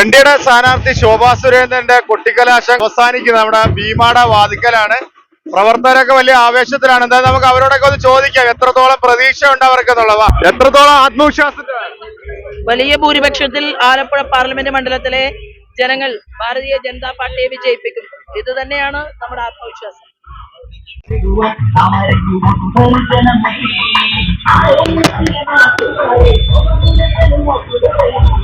N ഡിയുടെ സ്ഥാനാർത്ഥി ശോഭാ സുരേന്ദ്രന്റെ കൊട്ടിക്കലാശം അവസാനിക്കുന്നത് നമ്മുടെ ഭീമാട വാതിക്കലാണ്. പ്രവർത്തകരൊക്കെ വലിയ ആവേശത്തിലാണ്. എന്തായാലും നമുക്ക് അവരോടൊക്കെ ഒന്ന് ചോദിക്കാം എത്രത്തോളം പ്രതീക്ഷ ഉണ്ട് അവർക്ക് എന്നുള്ളവ എത്രത്തോളം ആത്മവിശ്വാസം വലിയ ഭൂരിപക്ഷത്തിൽ ആലപ്പുഴ പാർലമെന്റ് മണ്ഡലത്തിലെ ജനങ്ങൾ ഭാരതീയ ജനതാ പാർട്ടിയെ വിജയിപ്പിക്കും. ഇത് തന്നെയാണ് നമ്മുടെ ആത്മവിശ്വാസം. രേഖപ്പെടുത്തി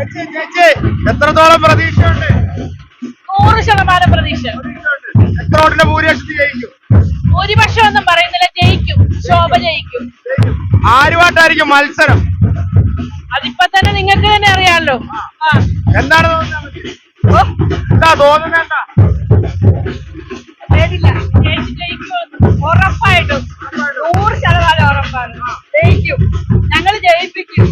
എത്രത്തോളം പ്രതീക്ഷയുണ്ട്? നൂറ് ശതമാനം പ്രതീക്ഷ. എത്ര വോട്ടിന്റെ ഭൂരിപക്ഷത്തിൽ ജയിക്കും? ഭൂരിപക്ഷം ഒന്നും പറയുന്നില്ല ജയിക്കും. ശോഭ ജയിക്കും. ആരുമായിട്ടായിരിക്കും മത്സരം? അതിപ്പോ തന്നെ നിങ്ങൾക്ക് തന്നെ അറിയാമല്ലോ ആ. എന്താണ് എന്താ തോന്നുന്നത് എന്താ? പേടില്ല. ചേച്ചി ജയിക്കുമെന്ന് ഉറപ്പായിട്ടും. നൂറ് ശതമാനം ഉറപ്പാണ്. ജയിക്കും. ഞങ്ങൾ ജയിപ്പിക്കും?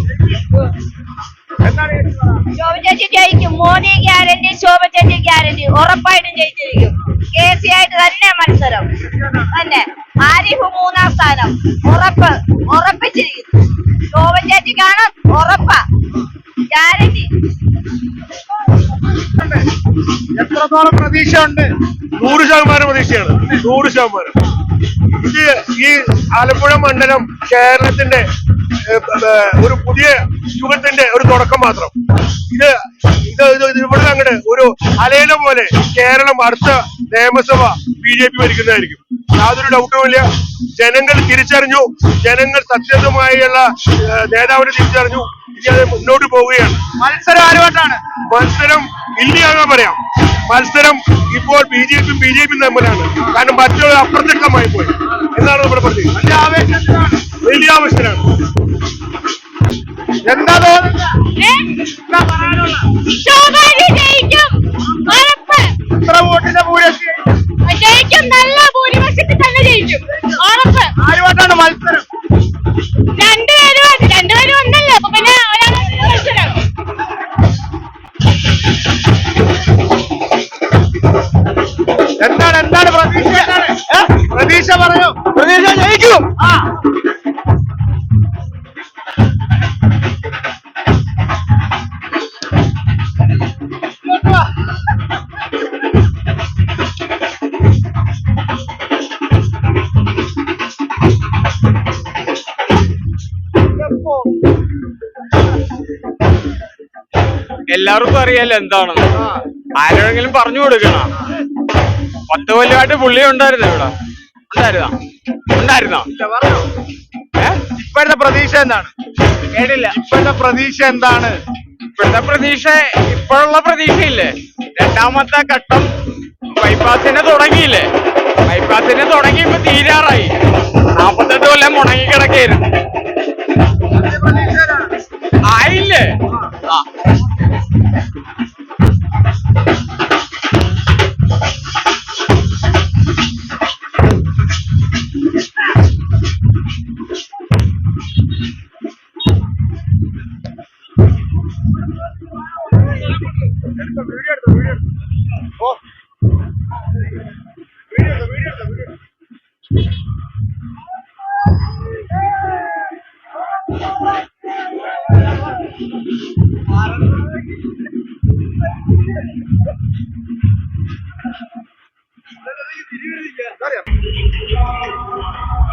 ശോഭ ചേച്ചി ജയിക്കും. മോദി ഗ്യാരണ്ടി ശോഭ ചേച്ചി ഗ്യാരണ്ടി. ഉറപ്പായിട്ടും ജയിച്ചിരിക്കും. കെ സി ആയിട്ട് തന്നെ മത്സരം. തന്നെ. ആരിഫ് മൂന്നാം സ്ഥാനം. ഉറപ്പ്. ഉറപ്പിച്ചിരിക്കുന്നു. ശോഭ ചേച്ചിക്കാണ് ഉറപ്പാ. ഗ്യാരണ്ടി. എത്രത്തോളം പ്രതീക്ഷ ഉണ്ട് നൂറ് ശതമാനം പ്രതീക്ഷയാണ്. നൂറ് ശതമാനം. ഈ ആലപ്പുഴ മണ്ഡലം കേരളത്തിന്റെ ഒരു പുതിയ യുഗത്തിന്റെ ഒരു തുടക്കം മാത്രം. ഇത് ഇത് ഇവിടെ അങ്ങോട്ട് ഒരു അലയില പോലെ കേരളം അടുത്ത നിയമസഭ ബി ജെ പി ഭരിക്കുന്നതായിരിക്കും. യാതൊരു ഡൗട്ടും ഇല്ല. ജനങ്ങൾ തിരിച്ചറിഞ്ഞു. ജനങ്ങൾ സത്യസന്ധമായുള്ള നേതാവിനെ തിരിച്ചറിഞ്ഞു. ഇനി അത് മുന്നോട്ട് പോവുകയാണ്. മത്സരം ആരുമായിട്ടാണ്? മത്സരം ഇല്ലയാണെന്ന് പറയാം. മത്സരം ഇപ്പോൾ ബി ജെ പിയും ബി ജെ പിയും തമ്മിലാണ്. കാരണം മറ്റുള്ള അപ്രത്യക്ഷമായി പോയി. എന്നാണ് നമ്മുടെ പ്രതി വലിയ ആവേശത്തിലാണ്. എന്താ എത്ര വോട്ടിന്റെ ഭൂരിപക്ഷം ജയിക്കും. നല്ല ഭൂരിപക്ഷത്തിൽ തന്നെ ജയിക്കും. ഉറപ്പ്. ആരുമായിട്ടാണ് മത്സരം? രണ്ടുപേരും രണ്ടുപേരും ഉണ്ടല്ലോ. അപ്പൊ പിന്നെ ഒരാളെ മത്സരം. എല്ലാവർക്കും അറിയാലോ എന്താണെന്ന്. ആരോടെങ്കിലും പറഞ്ഞു കൊടുക്കണം. പത്ത് കൊല്ലമായിട്ട് പുള്ളി ഉണ്ടായിരുന്നു ഇവിടെ? ഉണ്ടായിരുന്നോ? ഉണ്ടായിരുന്നോ? ഇപ്പോഴത്തെ പ്രതീക്ഷ എന്താണ്? കേട്ടില്ല. ഇപ്പോഴത്തെ പ്രതീക്ഷ എന്താണ്? ഇപ്പോഴത്തെ പ്രതീക്ഷ ഇപ്പോഴുള്ള പ്രതീക്ഷയില്ലേ? രണ്ടാമത്തെ ഘട്ടം ബൈപ്പാസിനെ തുടങ്ങിയില്ലേ? ബൈപ്പാസിനെ തുടങ്ങി ഇപ്പൊ തീരാറായി. നാപ്പത്തെട്ട് കൊല്ലം മുടങ്ങി കിടക്കായിരുന്നു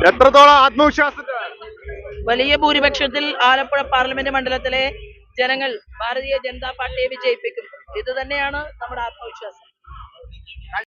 എത്രത്തോളം ആത്മവിശ്വാസത്തിൽ വലിയ ഭൂരിപക്ഷത്തിൽ ആലപ്പുഴ പാർലമെന്റ് മണ്ഡലത്തിലെ ജനങ്ങൾ ഭാരതീയ ജനതാ പാർട്ടിയെ വിജയിപ്പിക്കും. ഇത് തന്നെയാണ് നമ്മുടെ ആത്മവിശ്വാസം.